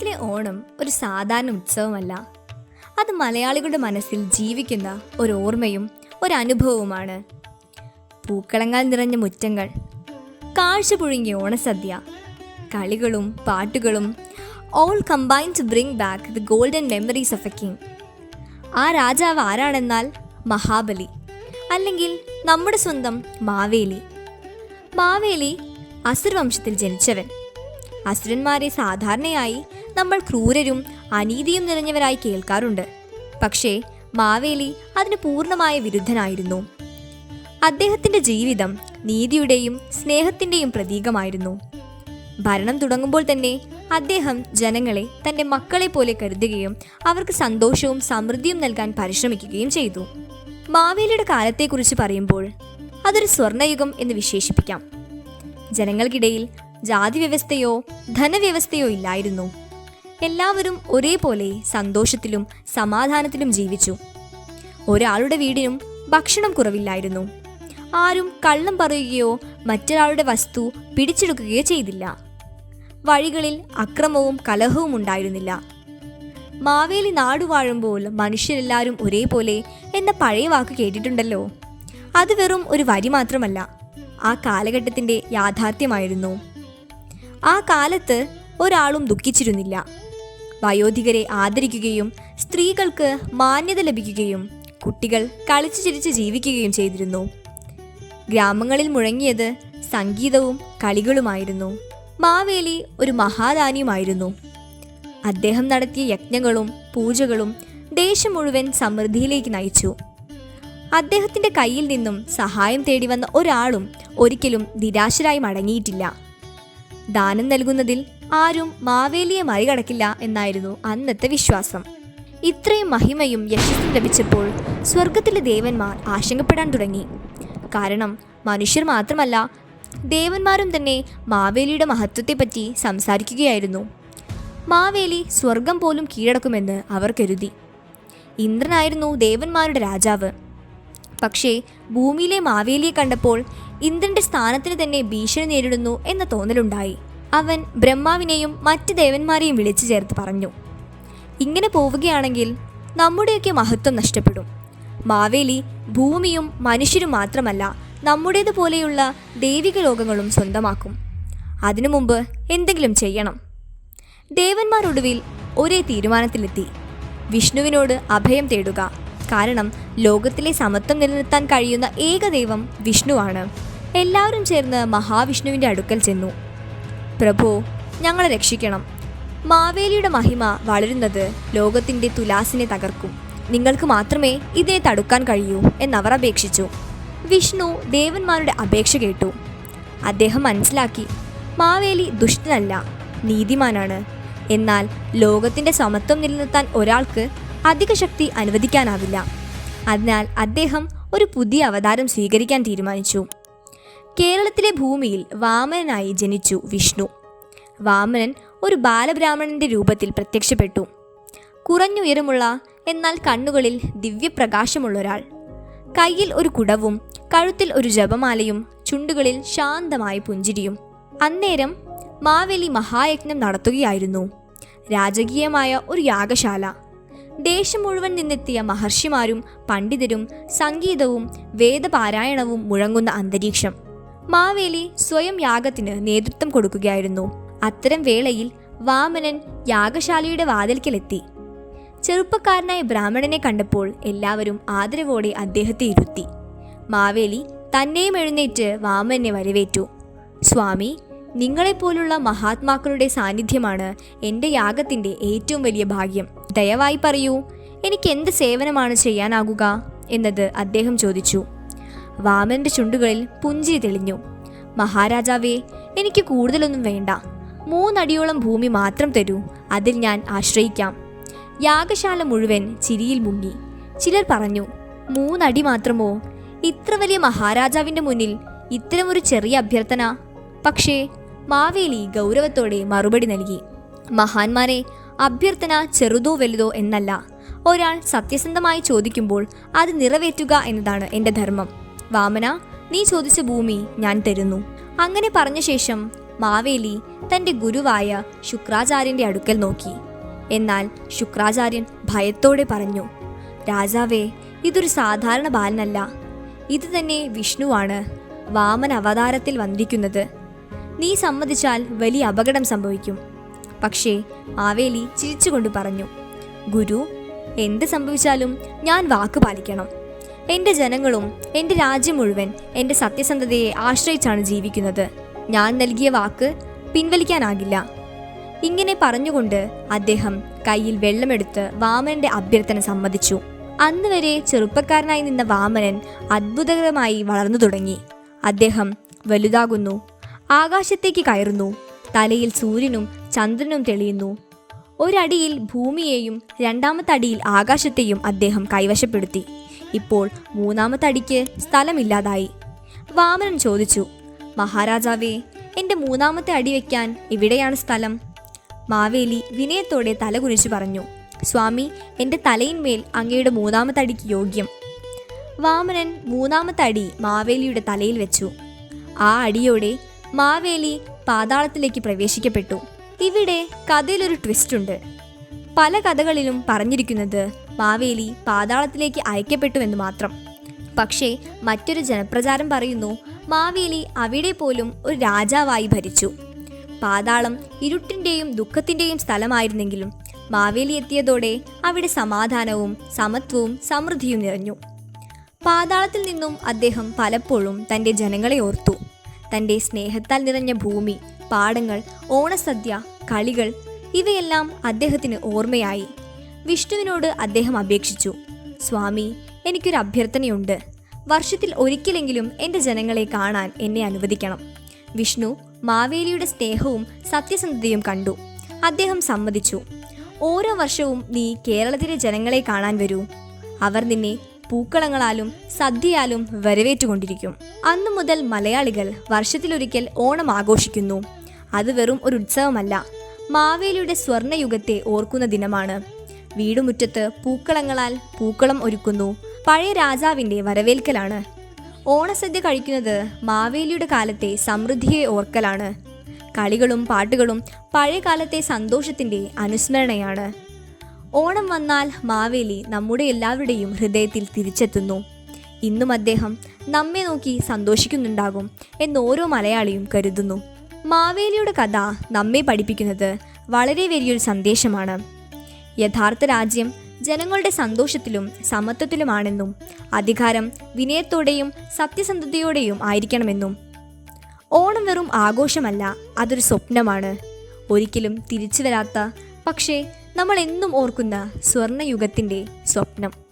കേരളത്തിലെ ഓണം ഒരു സാധാരണ ഉത്സവമല്ല. അത് മലയാളികളുടെ മനസ്സിൽ ജീവിക്കുന്ന ഒരു ഓർമ്മയും ഒരു അനുഭവവുമാണ്. പൂക്കളങ്ങൾ നിറഞ്ഞ മുറ്റങ്ങൾ കാഴ്ച പുഴുങ്ങിയ ഓണസദ്യ കളികളും പാട്ടുകളും all combine to bring back the golden memories of a king ആ രാജാവ് ആരാണെന്നാൽ മഹാബലി അല്ലെങ്കിൽ നമ്മുടെ സ്വന്തം മാവേലി. മാവേലി അസുർ വംശത്തിൽ ജനിച്ചവൻ. അസുരന്മാരെ സാധാരണയായി നമ്മൾ ക്രൂരരും അനീതിയും നിറഞ്ഞവരായി കേൾക്കാറുണ്ട്. പക്ഷേ മാവേലി അതിന് പൂർണമായ വിരുദ്ധനായിരുന്നു. അദ്ദേഹത്തിന്റെ ജീവിതം നീതിയുടെയും സ്നേഹത്തിന്റെയും പ്രതീകമായിരുന്നു. ഭരണം തുടങ്ങുമ്പോൾ തന്നെ അദ്ദേഹം ജനങ്ങളെ തന്റെ മക്കളെ പോലെ കരുതുകയും അവർക്ക് സന്തോഷവും സമൃദ്ധിയും നൽകാൻ പരിശ്രമിക്കുകയും ചെയ്തു. മാവേലിയുടെ കാലത്തെക്കുറിച്ച് പറയുമ്പോൾ അതൊരു സ്വർണയുഗം എന്ന് വിശേഷിപ്പിക്കാം. ജനങ്ങൾക്കിടയിൽ ജാതി വ്യവസ്ഥയോ ധനവ്യവസ്ഥയോ ഇല്ലായിരുന്നു. എല്ലാവരും ഒരേപോലെ സന്തോഷത്തിലും സമാധാനത്തിലും ജീവിച്ചു. ഒരാളുടെ വീടിനും ഭക്ഷണം കുറവില്ലായിരുന്നു. ആരും കള്ളം പറയുകയോ മറ്റൊരാളുടെ വസ്തു പിടിച്ചെടുക്കുകയോ ചെയ്തില്ല. വഴികളിൽ അക്രമവും കലഹവും ഉണ്ടായിരുന്നില്ല. മാവേലി നാടുവാഴുമ്പോൾ മനുഷ്യരെല്ലാവരും ഒരേപോലെ എന്ന പഴയ വാക്ക് കേട്ടിട്ടുണ്ടല്ലോ. അത് വെറും ഒരു വരി മാത്രമല്ല. ആ കാലഘട്ടത്തിന്റെ യാഥാർത്ഥ്യമായിരുന്നു. ആ കാലത്ത് ഒരാളും ദുഃഖിച്ചിരുന്നില്ല. വയോധികരെ ആദരിക്കുകയും സ്ത്രീകൾക്ക് മാന്യത ലഭിക്കുകയും കുട്ടികൾ കളിച്ചു ചിരിച്ച് ജീവിക്കുകയും ചെയ്തിരുന്നു. ഗ്രാമങ്ങളിൽ മുഴങ്ങിയത് സംഗീതവും കളികളുമായിരുന്നു. മാവേലി ഒരു മഹാദാനിയുമായിരുന്നു. അദ്ദേഹം നടത്തിയ യജ്ഞങ്ങളും പൂജകളും ദേശം മുഴുവൻ സമൃദ്ധിയിലേക്ക് നയിച്ചു. അദ്ദേഹത്തിന്റെ കയ്യിൽ നിന്നും സഹായം തേടി വന്ന ഒരാളും ഒരിക്കലും നിരാശരായി മടങ്ങിയിട്ടില്ല. ദാനം നൽകുന്നതിൽ ആരും മാവേലിയെ മറികടക്കില്ല എന്നായിരുന്നു അന്നത്തെ വിശ്വാസം. ഇത്രയും മഹിമയും യശസ്സും ലഭിച്ചപ്പോൾ സ്വർഗത്തിലെ ദേവന്മാർ ആശങ്കപ്പെടാൻ തുടങ്ങി. കാരണം മനുഷ്യർ മാത്രമല്ല ദേവന്മാരും തന്നെ മാവേലിയുടെ മഹത്വത്തെപ്പറ്റി സംസാരിക്കുകയായിരുന്നു. മാവേലി സ്വർഗം പോലും കീഴടക്കുമെന്ന് അവർ കരുതി. ഇന്ദ്രനായിരുന്നു ദേവന്മാരുടെ രാജാവ്. പക്ഷേ ഭൂമിയിലെ മാവേലിയെ കണ്ടപ്പോൾ ഇന്ദ്രന്റെ സ്ഥാനത്തിന് തന്നെ ഭീഷണി നേരിടുന്നു എന്ന തോന്നലുണ്ടായി. അവൻ ബ്രഹ്മാവിനെയും മറ്റ് ദേവന്മാരെയും വിളിച്ചു ചേർത്ത് പറഞ്ഞു ഇങ്ങനെ പോവുകയാണെങ്കിൽ നമ്മുടെയൊക്കെ മഹത്വം നഷ്ടപ്പെടും. മാവേലി ഭൂമിയും മനുഷ്യരും മാത്രമല്ല നമ്മുടേതുപോലെയുള്ള ദൈവിക ലോകങ്ങളും സ്വന്തമാക്കും. അതിനു മുമ്പ് എന്തെങ്കിലും ചെയ്യണം. ദേവന്മാരൊടുവിൽ ഒരേ തീരുമാനത്തിലെത്തി. വിഷ്ണുവിനോട് അഭയം തേടുക കാരണം ലോകത്തിലെ സമത്വം നിലനിർത്താൻ കഴിയുന്ന ഏക ദൈവം വിഷ്ണുവാണ് എല്ലാവരും ചേർന്ന് മഹാവിഷ്ണുവിന്റെ അടുക്കൽ ചെന്നു. പ്രഭു ഞങ്ങളെ രക്ഷിക്കണം. മാവേലിയുടെ മഹിമ വളരുന്നത് ലോകത്തിന്റെ തുലാസിനെ തകർക്കും. നിങ്ങൾക്ക് മാത്രമേ ഇതിനെ തടുക്കാൻ കഴിയൂ എന്നവർ അപേക്ഷിച്ചു. വിഷ്ണു ദേവന്മാരുടെ അപേക്ഷ കേട്ടു. അദ്ദേഹം മനസ്സിലാക്കി മാവേലി ദുഷ്ടനല്ല നീതിമാനാണ്. എന്നാൽ ലോകത്തിന്റെ സമത്വം നിലനിർത്താൻ ഒരാൾക്ക് അധിക ശക്തി അനുവദിക്കാനാവില്ല. അതിനാൽ അദ്ദേഹം ഒരു പുതിയ അവതാരം സ്വീകരിക്കാൻ തീരുമാനിച്ചു. കേരളത്തിലെ ഭൂമിയിൽ വാമനനായി ജനിച്ചു വിഷ്ണു. വാമനൻ ഒരു ബാലബ്രാഹ്മണന്റെ രൂപത്തിൽ പ്രത്യക്ഷപ്പെട്ടു. കുറഞ്ഞുയരമുള്ള എന്നാൽ കണ്ണുകളിൽ ദിവ്യപ്രകാശമുള്ള ഒരാൾ കയ്യിൽ ഒരു കുടവും കഴുത്തിൽ ഒരു ജപമാലയും ചുണ്ടുകളിൽ ശാന്തമായ പുഞ്ചിരിയും. അന്നേരം മാവേലി മഹായജ്ഞം നടത്തുകയായിരുന്നു. രാജകീയമായ ഒരു യാഗശാല. ദേശം മുഴുവൻ നിന്നെത്തിയ മഹർഷിമാരും പണ്ഡിതരും സംഗീതവും വേദപാരായണവും മുഴങ്ങുന്ന അന്തരീക്ഷം. മാവേലി സ്വയം യാഗത്തിന് നേതൃത്വം കൊടുക്കുകയായിരുന്നു. അത്തരം വേളയിൽ വാമനൻ യാഗശാലയുടെ വാതിൽക്കലെത്തി. ചെറുപ്പക്കാരനായ ബ്രാഹ്മണനെ കണ്ടപ്പോൾ എല്ലാവരും ആദരവോടെ അദ്ദേഹത്തെ ഇരുത്തി. മാവേലി തന്നെയും എഴുന്നേറ്റ് വാമനെ വരവേറ്റു. സ്വാമി നിങ്ങളെപ്പോലുള്ള മഹാത്മാക്കളുടെ സാന്നിധ്യമാണ് എന്റെ യാഗത്തിന്റെ ഏറ്റവും വലിയ ഭാഗ്യം. ദയവായി പറയൂ എനിക്ക് എന്ത് സേവനമാണ് ചെയ്യാനാകുക? എന്നത് അദ്ദേഹം ചോദിച്ചു. വാമന്റെ ചുണ്ടുകളിൽ പുഞ്ചിരി തെളിഞ്ഞു. മഹാരാജാവേ എനിക്ക് കൂടുതലൊന്നും വേണ്ട. മൂന്നടിയോളം ഭൂമി മാത്രം തരൂ അതിൽ ഞാൻ ആശ്രയിക്കാം. യാഗശാല മുഴുവൻ ചിരിയിൽ മുങ്ങി. ചിലർ പറഞ്ഞു മൂന്നടി മാത്രമോ? ഇത്ര വലിയ മഹാരാജാവിന്റെ മുന്നിൽ ഇത്തരമൊരു ചെറിയ അഭ്യർത്ഥന? പക്ഷേ മാവേലി ഗൗരവത്തോടെ മറുപടി നൽകി. മഹാന്മാരെ അഭ്യർത്ഥന ചെറുതോ വലുതോ എന്നല്ല. ഒരാൾ സത്യസന്ധമായി ചോദിക്കുമ്പോൾ അത് നിറവേറ്റുക എന്നതാണ് എന്റെ ധർമ്മം. വാമന നീ ചോദിച്ച ഭൂമി ഞാൻ തരുന്നു. അങ്ങനെ പറഞ്ഞ ശേഷം മാവേലി തന്റെ ഗുരുവായ ശുക്രാചാര്യന്റെ അടുക്കൽ നോക്കി. എന്നാൽ ശുക്രാചാര്യൻ ഭയത്തോടെ പറഞ്ഞു രാജാവേ ഇതൊരു സാധാരണ ബാലനല്ല. ഇത് തന്നെ വിഷ്ണുവാണ് വാമൻ അവതാരത്തിൽ വന്നിരിക്കുന്നത്. നീ സമ്മതിച്ചാൽ വലിയ അപകടം സംഭവിക്കും. പക്ഷേ മാവേലി ചിരിച്ചുകൊണ്ട് പറഞ്ഞു ഗുരു എന്ത് സംഭവിച്ചാലും ഞാൻ വാക്ക് പാലിക്കണം. എന്റെ ജനങ്ങളും എന്റെ രാജ്യം മുഴുവൻ എന്റെ സത്യസന്ധതയെ ആശ്രയിച്ചാണ് ജീവിക്കുന്നത്. ഞാൻ നൽകിയ വാക്ക് പിൻവലിക്കാനാകില്ല. ഇങ്ങനെ പറഞ്ഞുകൊണ്ട് അദ്ദേഹം കയ്യിൽ വെള്ളമെടുത്ത് വാമനന്റെ അഭ്യർത്ഥന സമ്മതിച്ചു. അന്ന് വരെ ചെറുപ്പക്കാരനായി നിന്ന വാമനൻ അത്ഭുതകരമായി വളർന്നു തുടങ്ങി. അദ്ദേഹം വലുതാകുന്നു ആകാശത്തേക്ക് കയറുന്നു തലയിൽ സൂര്യനും ചന്ദ്രനും തെളിയുന്നു. ഒരടിയിൽ ഭൂമിയെയും രണ്ടാമത്തെ അടിയിൽ ആകാശത്തെയും അദ്ദേഹം കൈവശപ്പെടുത്തി. ഇപ്പോൾ മൂന്നാമത്തെ അടിക്ക് സ്ഥലമില്ലാതായി. വാമനൻ ചോദിച്ചു മഹാരാജാവേ എന്റെ മൂന്നാമത്തെ അടി വയ്ക്കാൻ എവിടെയാണ് സ്ഥലം? മാവേലി വിനയത്തോടെ തല കുനിച്ചു പറഞ്ഞു സ്വാമി എന്റെ തലയിന്മേൽ അങ്ങയുടെ മൂന്നാമത്തെ അടിക്ക് യോഗ്യം. വാമനൻ മൂന്നാമത്തെ അടി മാവേലിയുടെ തലയിൽ വെച്ചു. ആ അടിയോടെ മാവേലി പാതാളത്തിലേക്ക് പ്രവേശിക്കപ്പെട്ടു. ഇവിടെ കഥയിലൊരു ട്വിസ്റ്റ് ഉണ്ട്. പല കഥകളിലും പറഞ്ഞിരിക്കുന്നത് മാവേലി പാതാളത്തിലേക്ക് അയക്കപ്പെട്ടുവെന്ന് മാത്രം. പക്ഷേ മറ്റൊരു ജനപ്രചാരം പറയുന്നു മാവേലി അവിടെ പോലും ഒരു രാജാവായി ഭരിച്ചു. പാതാളം ഇരുട്ടിന്റെയും ദുഃഖത്തിന്റെയും സ്ഥലമായിരുന്നെങ്കിലും മാവേലി എത്തിയതോടെ അവിടെ സമാധാനവും സമത്വവും സമൃദ്ധിയും നിറഞ്ഞു. പാതാളത്തിൽ നിന്നും അദ്ദേഹം പലപ്പോഴും തന്റെ ജനങ്ങളെ ഓർത്തു. തന്റെ സ്നേഹത്താൽ നിറഞ്ഞ ഭൂമി പാടങ്ങൾ ഓണസദ്യ കളികൾ ഇവയെല്ലാം അദ്ദേഹത്തിന് ഓർമ്മയായി. വിഷ്ണുവിനോട് അദ്ദേഹം അപേക്ഷിച്ചു സ്വാമി എനിക്കൊരു അഭ്യർത്ഥനയുണ്ട്. വർഷത്തിൽ ഒരിക്കലെങ്കിലും എന്റെ ജനങ്ങളെ കാണാൻ എന്നെ അനുവദിക്കണം. വിഷ്ണു മാവേലിയുടെ സ്നേഹവും സത്യസന്ധതയും കണ്ടു. അദ്ദേഹം സമ്മതിച്ചു ഓരോ വർഷവും നീ കേരളത്തിലെ ജനങ്ങളെ കാണാൻ വരൂ. അവർ നിന്നെ പൂക്കളങ്ങളാലും സദ്യയാലും വരവേറ്റുകൊണ്ടിരിക്കും. അന്നു മുതൽ മലയാളികൾ വർഷത്തിലൊരിക്കൽ ഓണം ആഘോഷിക്കുന്നു. അത് വെറും ഒരു ഉത്സവമല്ല. മാവേലിയുടെ സ്വർണയുഗത്തെ ഓർക്കുന്ന ദിനമാണ്. വീടുമുറ്റത്ത് പൂക്കളങ്ങളാൽ പൂക്കളം ഒരുക്കുന്നു. പഴയ രാജാവിന്റെ വരവേൽക്കലാണ്. ഓണസദ്യ കഴിക്കുന്നത് മാവേലിയുടെ കാലത്തെ സമൃദ്ധിയെ ഓർക്കലാണ്. കളികളും പാട്ടുകളും പഴയ കാലത്തെ സന്തോഷത്തിന്റെ അനുസ്മരണയാണ്. ഓണം വന്നാൽ മാവേലി നമ്മുടെ എല്ലാവരുടെയും ഹൃദയത്തിൽ തിരിച്ചെത്തുന്നു. ഇന്നും അദ്ദേഹം നമ്മെ നോക്കി സന്തോഷിക്കുന്നുണ്ടാകും എന്ന് ഓരോ മലയാളിയും കരുതുന്നു. മാവേലിയുടെ കഥ നമ്മെ പഠിപ്പിക്കുന്നത് വളരെ വലിയൊരു സന്ദേശമാണ്. യഥാർത്ഥ രാജ്യം ജനങ്ങളുടെ സന്തോഷത്തിലും സമത്വത്തിലുമാണെന്നും അധികാരം വിനയത്തോടെയും സത്യസന്ധതയോടെയും ആയിരിക്കണമെന്നും. ഓണം വെറും ആഘോഷമല്ല അതൊരു സ്വപ്നമാണ്. ഒരിക്കലും തിരിച്ചു വരാത്ത പക്ഷേ നമ്മൾ എന്നും ഓർക്കുന്ന സ്വർണയുഗത്തിന്റെ സ്വപ്നം.